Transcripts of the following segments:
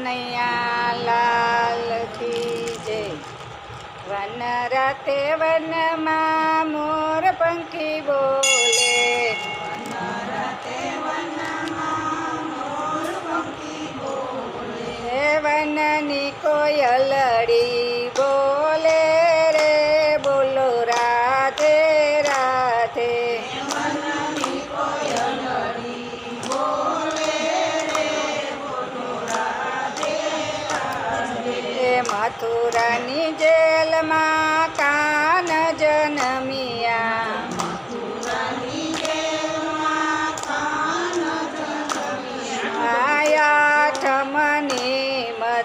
કનૈયાલાલ કી જય. વન રાતે વનમાં મોર પંખી બોલે. વનની કોયલ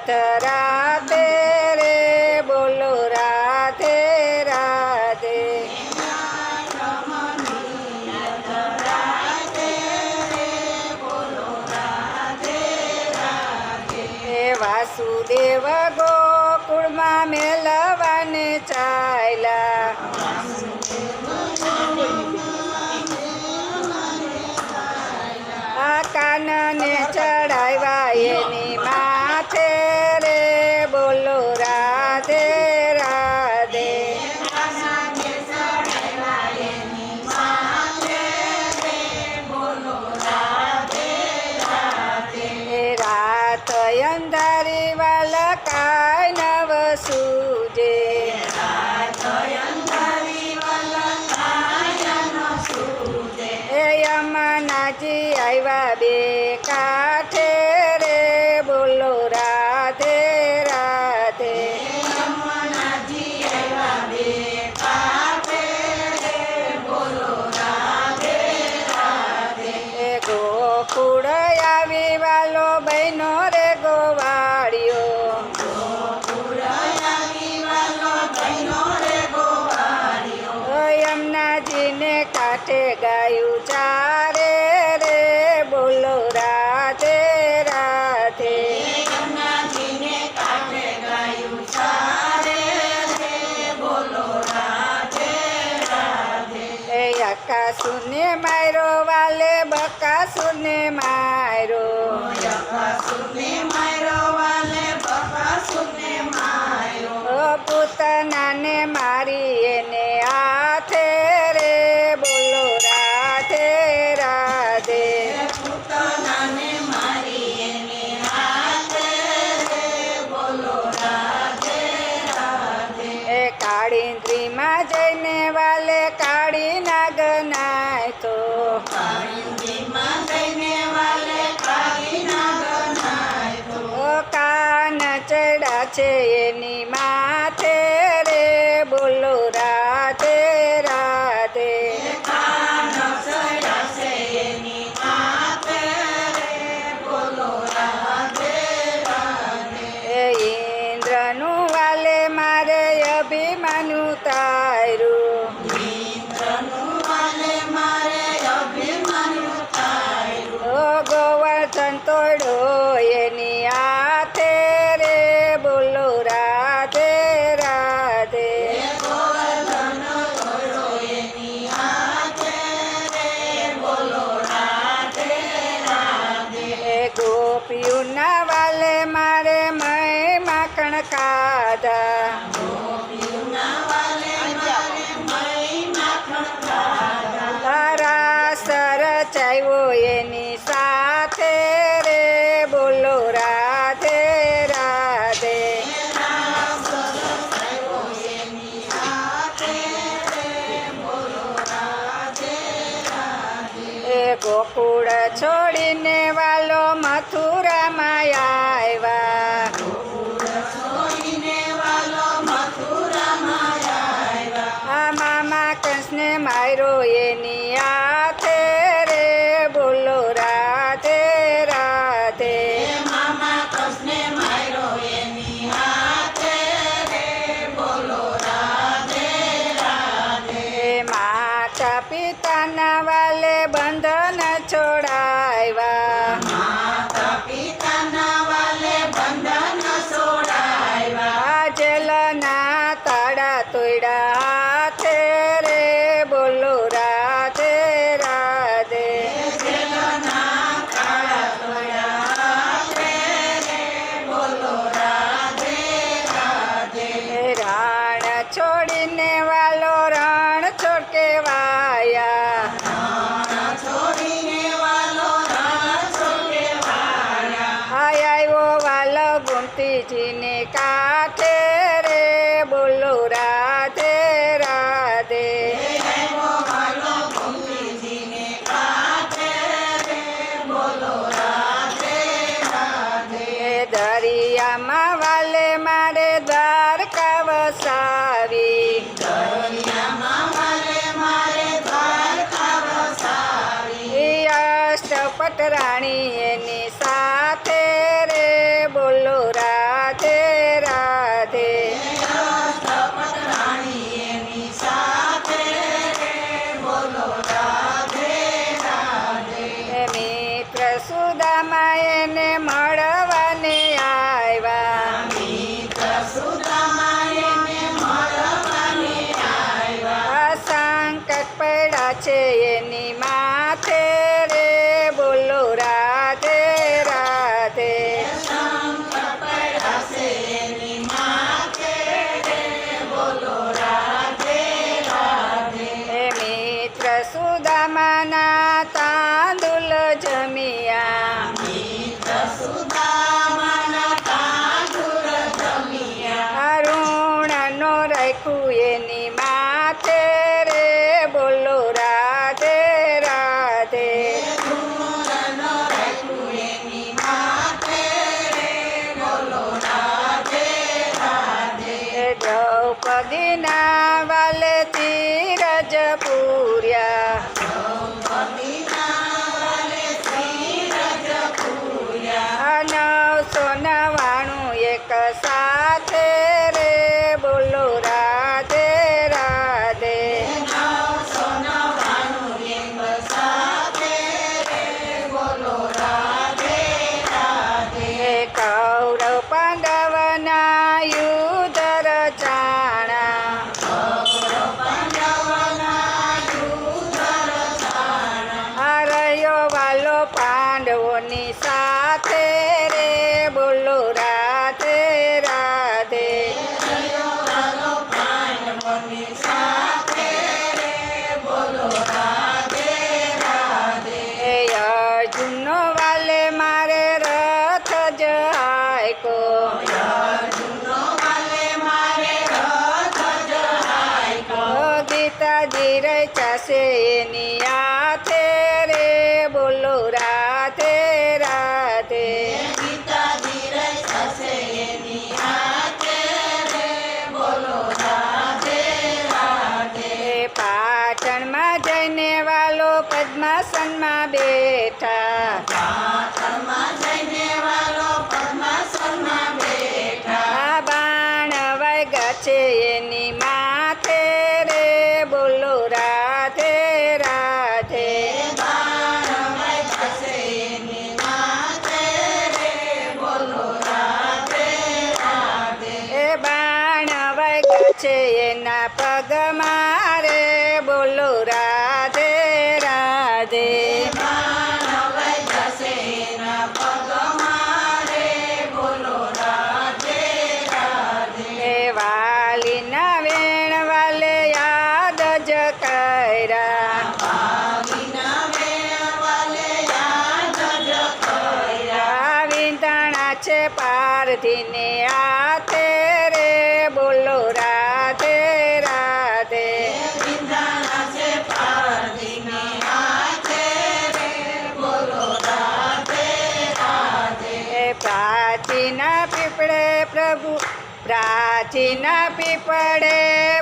That. da मारो वाले बक्का सुने मारो सुने मारो वाले बका सुने मारो पुतना ने मारो ખાધા. તારા સર ચાવ્યો એની સાથે રે. બોલો રાધે રાધે. ગોકુળ છોડીને વાલો મથુરા માયા મારા તોયડા હાથે રે, બોલો રાધે રાધે. રાણ છોડીને વાલો રાણ છોડ કેવાયા આવ્યો વાલો ગુમતીજીને ఎక్కువ ఏంది Swami Swami যাচ্ছে এ છે પારધીને હાથે રે બોલો રાધે રાધે પ્રાચીન પીપળે પ્રભુ પ્રાચીન પીપળે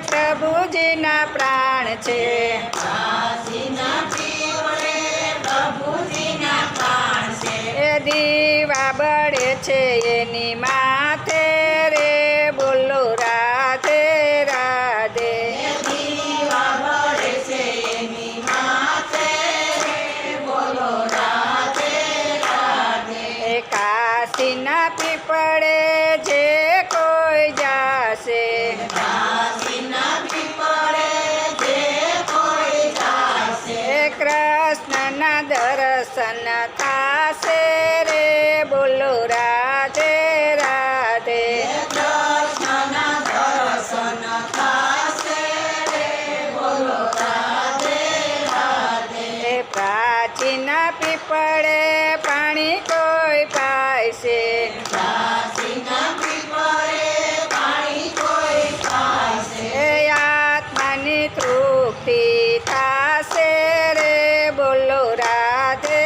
પ્રભુજીના પ્રાણ છે પ્રાચીન તૃપ્તિ થાશે રે, બોલો રાધે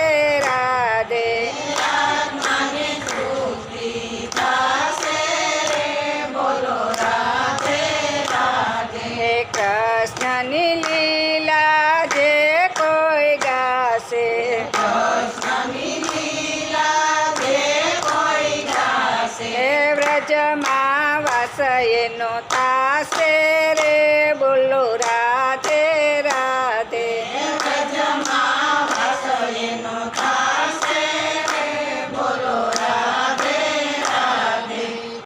રાધે. હે કૃષ્ણની લીલા જે કોઈ ગાશે. હે વ્રજમાં વાસયનો તા રે બોલો રાજ